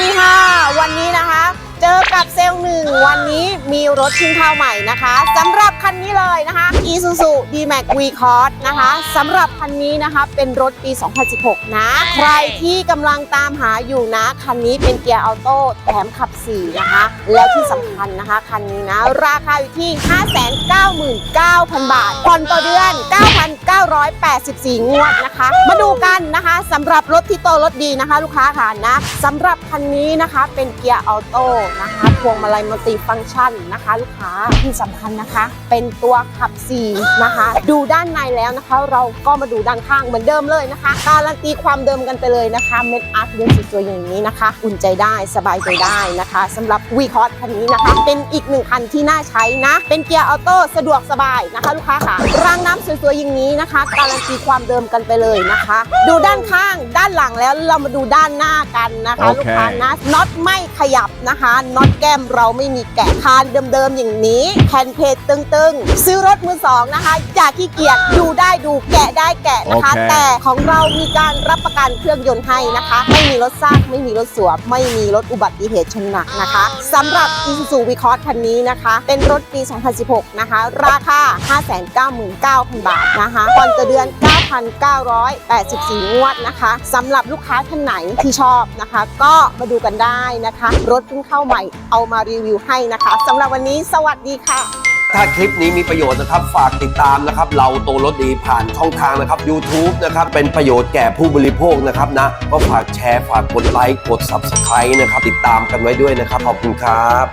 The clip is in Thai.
ดีค่ะ วันนี้นะคะ เจอกับเซลล์หนึ่งวันนี้มีรถเพิ่งเข้าใหม่นะคะสำหรับคันนี้เลยนะคะ Isuzu D-Max V-Cross นะคะสำหรับคันนี้นะคะเป็นรถปี 2016 นะ ใครที่กำลังตามหาอยู่นะ คันนี้เป็นเกียร์ออโต้แถมขับ 4 นะคะ แล้วที่สำคัญนะคะ คันนี้นะ ราคาอยู่ที่ 599,000 บาทผ่อนต่อเดือน9 9,984 งวดนะคะ มาดูกันนะคะสำหรับรถที่โตรถดีนะคะ ลูกค้าค่ะนะสำหรับคันนี้นะคะเป็นเกียร์ออโต้นะคะพวงมาลัยมัลติฟังก์ชันนะคะ ลูกค้าที่สำคัญนะคะ เป็นตัวขับ4นะคะ ดูด้านในแล้วนะคะ เราก็มาดูด้านข้างเหมือนเดิมเลยนะคะ การันตีความเดิมกันไปเลยนะคะเม็ดอาร์ตเดินสวยๆอย่างนี้นะคะ อุ่นใจได้สบายใจได้นะคะสำหรับวีคอร์สคันนี้นะคะ เป็นอีกหนึ่งคันที่น่าใช้นะ เป็นเกียร์ออโต้สะดวกสบายนะคะ ลูกค้าค่ะรางน้ำสวยๆอย่างนี้นะคะการันตีความเดิมกันไปเลยนะคะ ดูด้านข้างด้านหลังแล้วเรามาดูด้านหน้ากันนะคะ โอเค ลูกค้านะน็อตไม่ขยับนะคะน็อตแก้มเราไม่มีแกะคานเดิมๆอย่างนี้แผ่นเพจตึงๆ ซื้อรถมือสองนะคะอย่าขี้เกียจดูได้ดูแกะได้แกะนะคะ โอเค แต่ของเรามีการรับประกันเครื่องยนต์ให้นะคะ ไม่มีรถซากไม่มีรถสวมไม่มีรถอุบัติเหตุชนหนักนะคะสำหรับ Isuzu V-Cross คันนี้นะคะ เป็นรถปี 2016 นะคะ ราคา 599,000 บาทนะคะผ่อนต่อเดือน 9,984 งวดนะคะสำหรับลูกค้าท่านไหนที่ชอบนะคะ ก็มาดูกันได้นะคะ รถเพิ่งเข้าใหม่เอามารีวิวให้นะคะสำหรับวันนี้สวัสดีค่ะ ถ้าคลิปนี้มีประโยชน์นะครับฝากติดตามนะครับ เราโตรถดีผ่านช่องทางนะครับ YouTube นะครับ เป็นประโยชน์แก่ผู้บริโภคนะครับนะ ก็ฝากแชร์ฝากกดไลค์กด Subscribe นะครับ ติดตามกันไว้ด้วยนะครับ ขอบคุณครับ